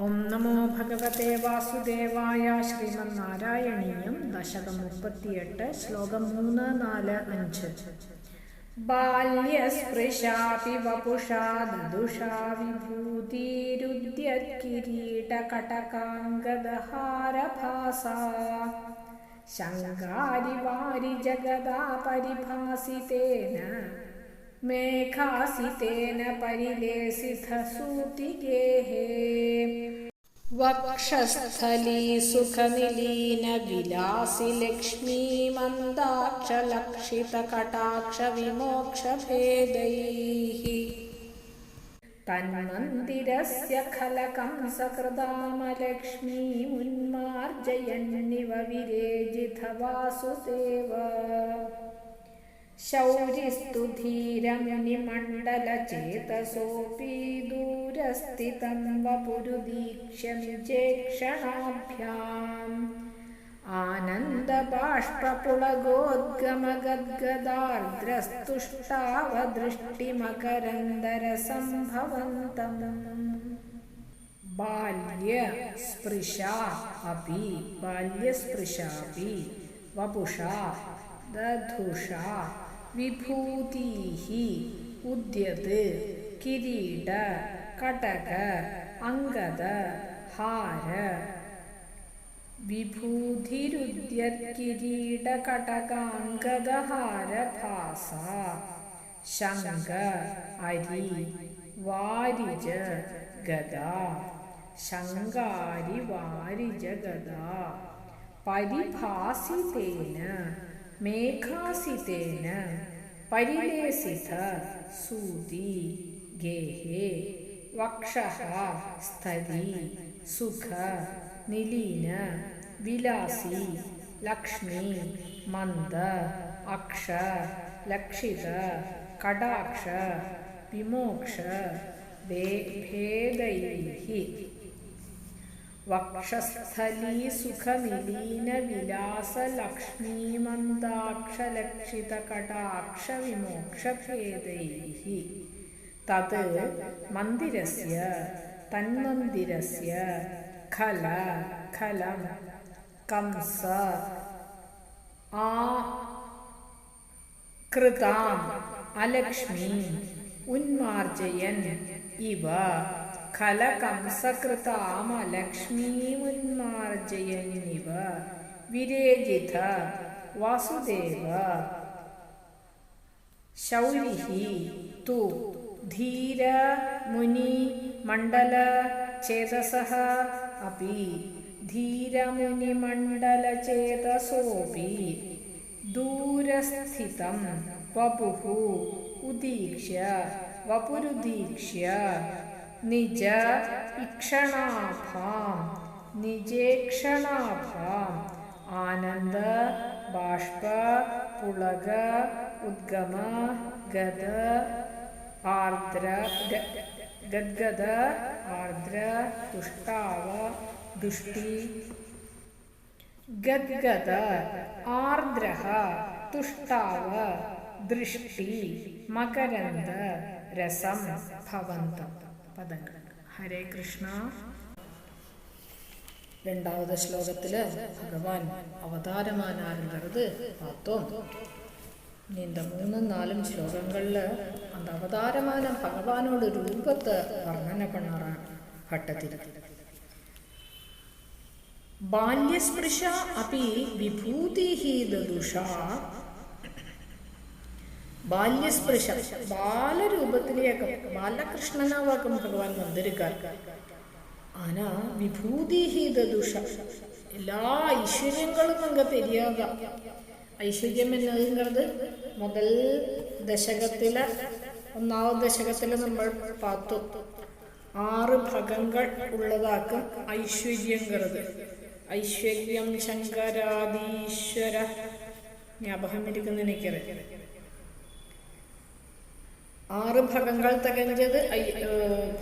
ഓം നമോ ഭഗവത്തെ വാസുദേവായ ശ്രീമന്നാരായണീയം ദശകം മുപ്പത്തിയെട്ട് ശ്ലോകം മൂന്ന് നാല് അഞ്ച്. ബാല്യസ്പൃശാപി വപുഷാ ദുഷാ വിഭൂതിരുദ്യത്കിരീടകടകാംഗദഹാരഭാസ ശങ്കാരി വാരി ജഗദാ പരിഭാസിതേന മേഘാസിതേന പരിലേസിതസൂതിഗേഹേ വക്ഷസ്ഥലീ സുഖനിലീന വിലാസി ലക്ഷ്മീ മന്ദാക്ഷലക്ഷിത കടാക്ഷ शौर्यस्तु धीरम्निमण्डलचेतसोऽपि दूरस्थितं वपुरुदीक्षमिजेक्षणाभ्याम् आनन्दबाष्पपुलगोद्गमगद्गदार्द्रस्तुष्टावदृष्टिमकरन्दरसम्भवन्तम् बाल्य स्पृशा अपि बाल्यस्पृशापि वपुषा दधुषा വിഭൂതീഹി ഉദ്യത് കിരീട കടക അംഗത ഹാര. വിഭൂതിരുദ്യകിരീടകടകാംഗദഹാരഭാസ ശങ്ക അരി വാരിജ ഗദ. ശങ്കാരി വാരിജ ഗദ. പരിഭാസിതേന മേഘാസിതേന പരിലേസിത സൂതി ഗേഹേ വക്ഷഃ സ്ഥതി സുഖ നിലീന വിലാസി ലക്ഷ്മി മന്ദ അക്ഷ ലക്ഷിത കടാക്ഷ വിമോക്ഷ ഭേദൈ വക്ഷസ്ഥലീ സുഖനിലീന मन्दिरस्य तन्मन्दिरस्य കടാക്ഷ വിമോക്ഷഭേദൈः തത് മന്ദിരസ്യ തന്മന്ദിരസ്യ ഖല ഖലം കംസ खल खलकंसकृतामलक्ष्मीमुन्मार्जयन्निव विरेजित वासुदेव। शौरिः तु धीर मुनि मंडल चेतसः अपि धीर मुनि मंडल धीरमुनिमण्डलचेतसोऽपि, दूरस्थितं वपुः, उदीक्ष्य, वपुरुदीक्ष्य। നിജ ഇക്ഷണാഭാം നിജേക്ഷണാഭാം ആനന്ദ ബാഷ്പ പുളക ഉദ്ഗമ ഗത ആർദ്ര ഗദ്ഗദ ആർദ്ര തുഷ്ടാവ ദുഷ്ടി ഗദ്ഗദ ആർദ്ര തുഷ്ടാവ ദൃഷ്ടി മകരന്ദ രസം ഭവന്തം. പദങ്ങൾ ഹരേ കൃഷ്ണ ரெண்டாவது ஸ்லோகத்தில் பகவான் அவதாரமானாருங்கிறது பார்த்தோம் இந்த மூணு நாலும் ஸ்லோகங்களில் அந்த அவதாரமான பகவானோட ரூபத்தை வர்ணனை பண்ணாரான் கட்டத்தில் ബാല്യസ്പൃശ അപ്പി വിഭൂതി ദുഷാ ബാല്യസ്പൃശ ബാലരൂപത്തിലേക്ക് ബാലകൃഷ്ണനാവാക്കും ഭഗവാൻ വന്നിരിക്കാൻ. ആനാ ദുഷ എല്ലാ ഐശ്വര്യങ്ങളും നമുക്ക് തെരിയാത ഐശ്വര്യം എന്നത് മുതൽ ദശകത്തിലെ ഒന്നാം ദശകത്തിൽ നമ്മൾ പാത്തു. ആറ് ഭഗങ്ങൾ ഉള്ളതാക്കും ഐശ്വര്യം കരുത് ഐശ്വര്യം ശങ്കരാദീശ്വര. ജ്ഞാപകം ഇരിക്കുന്ന എനിക്കറിയാം ആറ് ഭഗങ്ങൾ തികഞ്ഞത്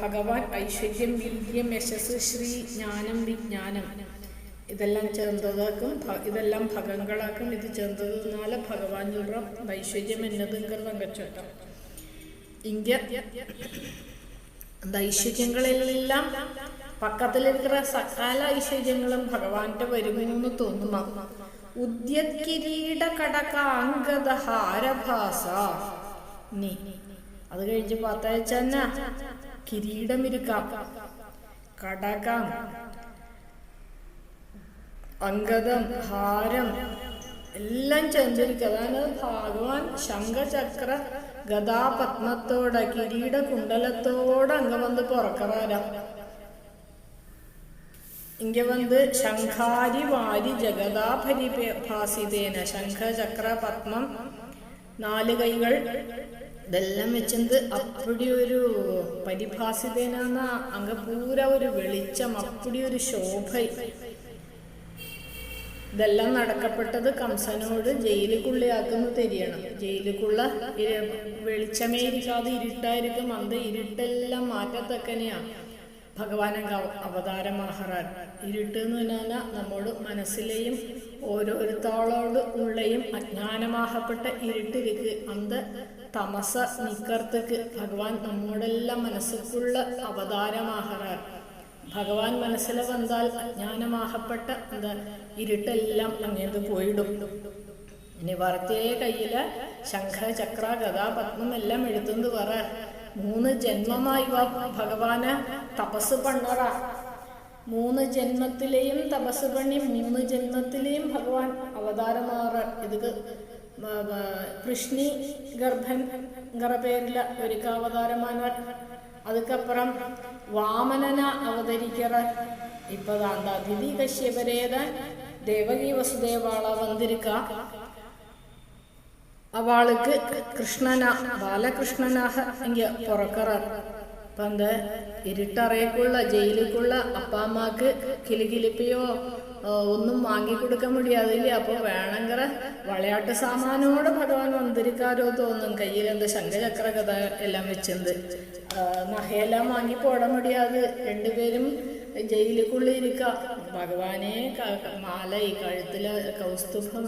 ഭഗവാൻ ഐശ്വര്യം വീര്യം യശസ് ശ്രീ ജ്ഞാനം വിജ്ഞാനം. ഇതെല്ലാം ചേർന്നതാക്കും. ഇതെല്ലാം ഭഗങ്ങളാക്കും. ഇത് ചേർന്നതിനാല് ഭഗവാൻ ചൊല്ലാം ഐശ്വര്യം എന്നതും കൃതങ്കച്ചോട്ടം ഇങ്ക ഐശ്വര്യങ്ങളിലെല്ലാം പക്കത്തിലിരിക്കുന്ന സകല ഐശ്വര്യങ്ങളും ഭഗവാന്റെ വരുമെന്ന് തോന്നുന്നു. ഉദ്യത് കിരീട കടക ഹാരഭാസ നീ അത് കഴിഞ്ഞ് പത്തയച്ചന്ന കിരീടം ഇരുക്കാം കടകം അങ്കദം ഹാരം എല്ലാം ചെഞ്ചരിക്കുക അതാണ് ഭഗവാൻ ശംഖചക്ര ഗതാപത്മത്തോടെ കിരീട കുണ്ടലത്തോടെ അങ്ക വന്ന് പുറക്കറാരാം. ഇങ്ങ വന്ന് ശംഖാരി വാരി ജഗതാഭരി ഭാസിതേന. ശംഖചക്ര പത്മം നാല് കൈകൾ ഇതെല്ലാം വെച്ചത് അപ്പടി ഒരു പരിഭാസിതേനാന്ന അങ്ങ് പൂര ഒരു വെളിച്ചം അപ്പടി ഒരു ശോഭ. ഇതെല്ലാം നടക്കപ്പെട്ടത് കംസനോട് ജയിലുക്കുള്ളിയാക്കുന്നു തെരിയണം. ജയിലുക്കുള്ള വെളിച്ചമേ ഇരിക്കാതെ ഇരുട്ടായിരിക്കും അന്ത് ഇരുട്ടെല്ലാം മാറ്റത്തക്കനെയാ. അവതാര അവതാരമാഹറാൻ ഇരുട്ട് എന്ന് പറഞ്ഞാൽ നമ്മോട് മനസ്സിലെയും ഓരോരുത്തോളോട് ഉള്ളയും അജ്ഞാനമാഹപ്പെട്ട ഇരുട്ടിരിക്ക് അന്ത് തമസ നിക്കർത്തക്ക് ഭഗവാൻ നമ്മോടെല്ലാം മനസ്സിലുള്ള അവതാരമാഹറാൻ ഭഗവാൻ മനസ്സിൽ വന്നാൽ അജ്ഞാനമാഹപ്പെട്ട എന്താ ഇരുട്ടെല്ലാം അങ്ങേത് പോയിടും. ഇനി വറുത്തേ കയ്യിൽ ശംഖ ചക്ര ഗതാ പത്മം എല്ലാം എടുത്തുകൊണ്ട് പറ. മൂന്ന് ജന്മമായി ഭഗവാന് തപസ് പണ്ണറ മൂന്ന് ജന്മത്തിലെയും തപസ് പണി മൂന്ന് ജന്മത്തിലെയും ഭഗവാൻ അവതാരമാറ. ഇത് കൃഷ്ണി ഗർഭൻ പേരിൽ ഒരുക്ക അവതാരമാണ് അതുക്കപ്പുറം വാമനന അവതരിക്കറ. ഇപ്പതാണ്ട ദിതി കശ്യപരേത ദേവകി വസുദേവാള വന്നിരിക്ക. അവൾക്ക് കൃഷ്ണന ബാലകൃഷ്ണനാഹ എങ്കിൽ പുറക്കറർ അപ്പം ഇരുട്ടറയക്കുള്ള ജയിലേക്കുള്ള അപ്പാമ്മക്ക് കിലുകിലിപ്പിയോ ഒന്നും വാങ്ങിക്കൊടുക്കാൻ മുടിയാതില്ല അപ്പോൾ വേണമെങ്കിൽ വളയാട്ട് സാമാനോട് ഭഗവാൻ മന്ത്രിക്കാരോ തോന്നും. കയ്യിൽ എന്ത് ശങ്കചക്ര കഥ എല്ലാം വെച്ചത് നഹയെല്ലാം വാങ്ങിപ്പോട മുടിയാതെ രണ്ടുപേരും ജയിലുക്കുള്ളിൽ ഇരിക്ക. ഭഗവാനെ മാല ഈ കഴുത്തിൽ കൗസ്തുഭം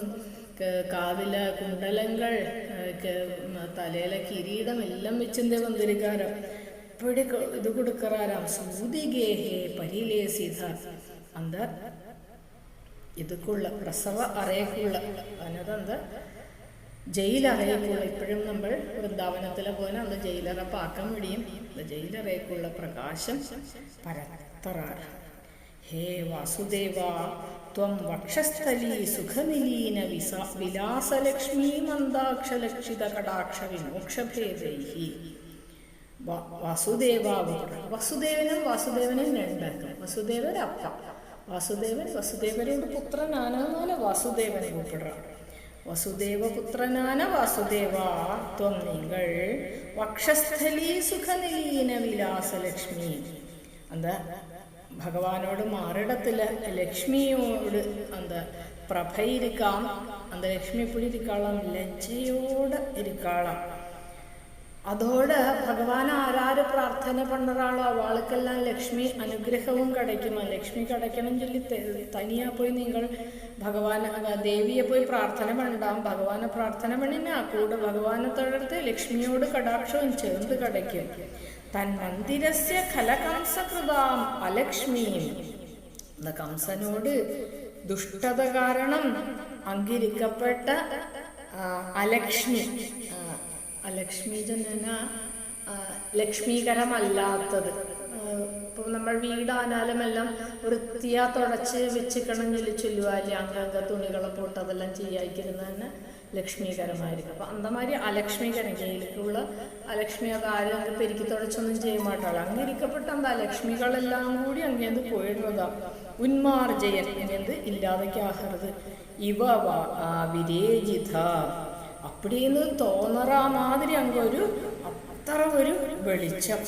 കാതില കുണ്ടലങ്ങൾ തലയിലെ കിരീടം എല്ലാം വെച്ചിന്റെ മന്ത്രിക്കാരം ഇപ്പോഴും ഇത് കൊടുക്കറാരാം? സൂതിഗേഹേ പരിലേസിത അന്തർ ഇതൊക്കെയുള്ള പ്രസവ അറയക്കുള്ള അതിനകത്ത് ജയിലറയക്കുള്ള ഇപ്പോഴും നമ്മൾ വൃന്ദാവനത്തിലെ പോലെ അന്ന് ജയിലറ പാക്കം വിടിയും ജയിലറയക്കുള്ള പ്രകാശം പരത്തറാണ്. ഹേ വാസുദേവ ത്വം വക്ഷസ്ഥലീ സുഖനിലീന വിസ വിലാസലക്ഷ്മീ മന്ദാക്ഷലക്ഷിത കടാക്ഷ വിമോക്ഷഭേദൈ വാസുദേവ വസുദേവനും വാസുദേവനും രണ്ടാക്കും വസുദേവരപ്പ. വാസുദേവൻ വസുദേവരോട് പുത്രനാനാന്നാണ് വാസുദേവൻ കൂപ്പിടുക വസുദേവപുത്രനാന വാസുദേവ ത്വം നിങ്ങൾ വക്ഷസ്ഥലീ സുഖനീന വിലാസലക്ഷ്മി. എന്താ? ഭഗവാനോട് മാറിടത്തിൽ ലക്ഷ്മിയോട് എന്താ പ്രഭയിരിക്കാം. അന്ത ലക്ഷ്മി ഇരിക്കാളാം ലജ്ജയോട് ഇരിക്കാളാം. അതോട് ഭഗവാൻ ആരാര് പ്രാർത്ഥന പണ്ടറാളോ അവൾക്കെല്ലാം ലക്ഷ്മി അനുഗ്രഹവും കിടക്കുമോ ലക്ഷ്മി കിടക്കണം ചൊല്ലി തനിയാ പോയി നിങ്ങൾ ഭഗവാൻ ദേവിയെ പോയി പ്രാർത്ഥന പണ്ടാം. ഭഗവാനെ പ്രാർത്ഥന പണിനാ കൂടെ ഭഗവാനെ തൊഴർത്ത് ലക്ഷ്മിയോട് കടാക്ഷവും ചേർന്ന് കിടക്കും തൻ മന്ദിരസ്യ കലകംസകൃതാം അലക്ഷ്മിയും കംസനോട് ദുഷ്ടത കാരണം അംഗീകരിക്കപ്പെട്ട അലക്ഷ്മി ആ, അലക്ഷ്മി ജനന ലക്ഷ്മീകരമല്ലാത്തത്. ഇപ്പോൾ നമ്മൾ വീടാനാലും എല്ലാം വൃത്തിയാ തുടച്ച് വെച്ചിക്കണം ചൊല്ലി ചൊല്ലുവാല്ലേ അംഗംഗ തുണികളെ പോട്ട് അതെല്ലാം ചെയ്യാതിരുന്നത് തന്നെ ലക്ഷ്മീകരമായിരിക്കും. അപ്പം അന്തമാതിരി അലക്ഷ്മീകരം ജയിലിലുള്ള അലക്ഷ്മി അത് ആരും അങ്ങ് പെരുക്കി തുടച്ചൊന്നും ചെയ്യാൻ മാട്ടാളോ അങ്ങിരിക്കപ്പെട്ട എന്താ ലക്ഷ്മികളെല്ലാം കൂടി അങ്ങേത് പോയിരുന്നതാ ഉന്മാർജയൻ എന്നത് ഇല്ലാതൊക്കെയാകരുത് ഇവ വ- ആ വിരേജിത അപ്പടിന്ന് തോന്നറ മാതിരി അങ്ങൊരു അത്ര ഒരു വെളിച്ചം.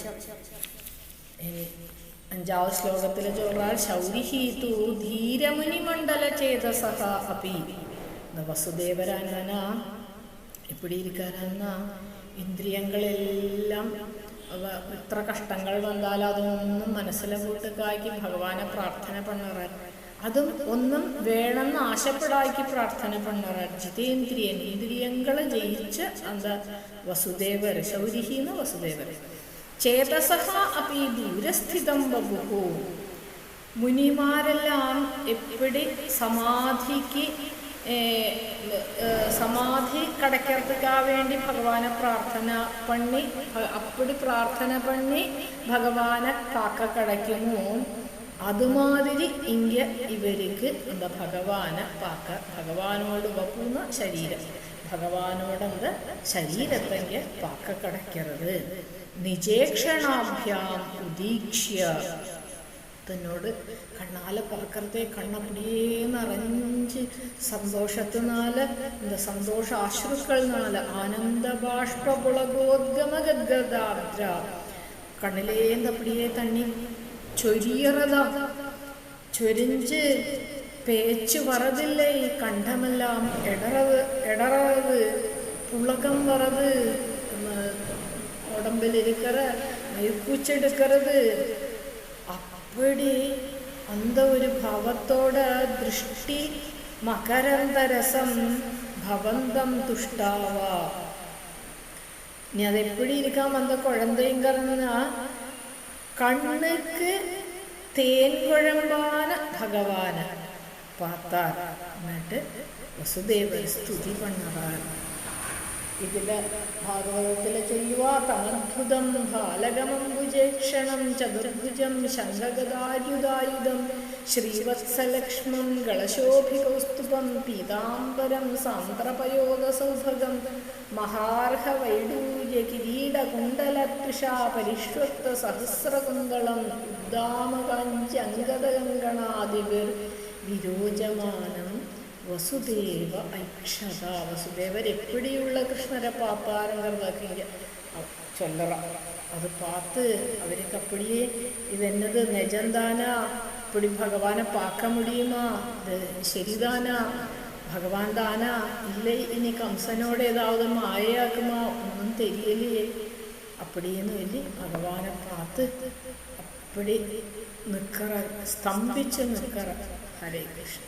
അഞ്ചാവ് ശ്ലോകത്തിൽ ചൊല്ലാൽ ശൗരിഹീതു ധീരമുനിമണ്ഡല ചേതസഹ അപി. വസുദേവരാനാന എപ്പിടി ഇരിക്കാനാ ഇന്ദ്രിയങ്ങളെല്ലാം എത്ര കഷ്ടങ്ങൾ വന്നാലും അതൊന്നും മനസ്സിലെ കൂട്ടുകാക്കി ഭഗവാനെ പ്രാർത്ഥന പണ്ണറാൻ അതും ഒന്നും വേണമെന്ന് ആശപ്പെടാക്കി പ്രാർത്ഥന പണ്ണാറ് ജിതേന്ദ്രിയൻ ഇന്ദ്രിയങ്ങളെ ജയിച്ച് എന്താ വസുദേവരെ ശൗരിഹീന വസുദേവരെ. ചേതസഹ അപ്പൊ ഈ ദൂരസ്ഥിതം ബഹു മുനിമാരെല്ലാം എപ്പോഴും സമാധിക്ക് സമാധി കടക്കിറക്കാൻ വേണ്ടി ഭഗവാനെ പ്രാർത്ഥന പണ്ണി അപ്പടി പ്രാർത്ഥന പണ്ണി ഭഗവാനെ കാക്ക കടയ്ക്കുന്നു അതുമാതിരി ഇങ്ങ ഇവർക്ക് എന്താ ഭഗവാനെ പാക്ക ഭഗവാനോട് വപ്പുന്ന ശരീരം. ഭഗവാനോടെന്ത് ശരീരത്തെങ്കിൽ പാക്ക കടക്കരുത്. നിജേക്ഷണാഭ്യാം ഉദീക്ഷ്യ. തന്നോട് കണ്ണാലെ പറക്കറത്തെ കണ്ണപ്പടിയേ നിറഞ്ഞ് സന്തോഷത്തിനാല് എന്താ സന്തോഷ ആശ്രുക്കൾനാല് ആനന്ദ ബാഷ്പുളകോദ്ഗമഗദ്ഗദാദ്ര കണ്ണിലേ എന്താ തണ്ണി? ചൊരിയറത. ചൊരിഞ്ച് പേച്ച് വറതില്ലേ ഈ കണ്ഠമെല്ലാം എടറത് എടറത് പുളകം വറത് உடம்பில் இருக்கிற അപ്പടി അന്ത ഒരു ഭാവത്തോട് ദൃഷ്ടി മകരന്തരസം ഭവന്തം തുഷ്ടാവ. ഇനി അതെപ്പോഴും ഇരിക്കാം അന്ത കുഴന്തയും കറന്നാ കണ്ണുക്ക് തേൻ കുഴമ്പാന ഭഗവാന. പാത്താർ എന്നിട്ട് വസുദേവൻ സ്തുതി പണ്ണറാൻ ഇതിൽ ഭാഗവതത്തിൽ ചെയ്യുക തമദ്ഭുതം ബാലകമംബുജേക്ഷണം ചതുർഭുജം ശംഖഗദായുധായുധം ശ്രീവത്സലക്ഷ്മം ഗളശോഭികൗസ്തുഭം പീതാംബരം സാന്ദ്രപയോഗസൗഭഗം മഹാർഹവൈഡൂര്യകിരീടകുണ്ടലപിഷാപരിഷ്വക്തസഹസ്രകുന്തളം ഉദ്ദാമകാഞ്ചങ്കതകങ്കണാദിവിർ വിരോചമാനം വസുദേവ ഐക്ഷത വസുദേവർ എപ്പിടിയുള്ള കൃഷ്ണരെ പാപ്പാരങ്ങൾ ചൊല്ലറ. അത് പാത്ത് അവർക്ക് അപ്പടിയേ ഇതെന്നത് നിജന്താന അപ്പടി ഭഗവാനെ പാക്ക മുടിയുമാ ഇത് ശരിതാന ഭഗവാൻ താന ഇല്ലേ ഇനി കംസനോട് ഏതാവത് മായയാക്കുമോ ഒന്നും തെരിയലേ അപ്പടിയെന്ന് വലിയ ഭഗവാനെ പാത്ത് അപ്പടി നിൽക്കറ സ്തംഭിച്ച് നിൽക്കറ ഹരേ കൃഷ്ണ.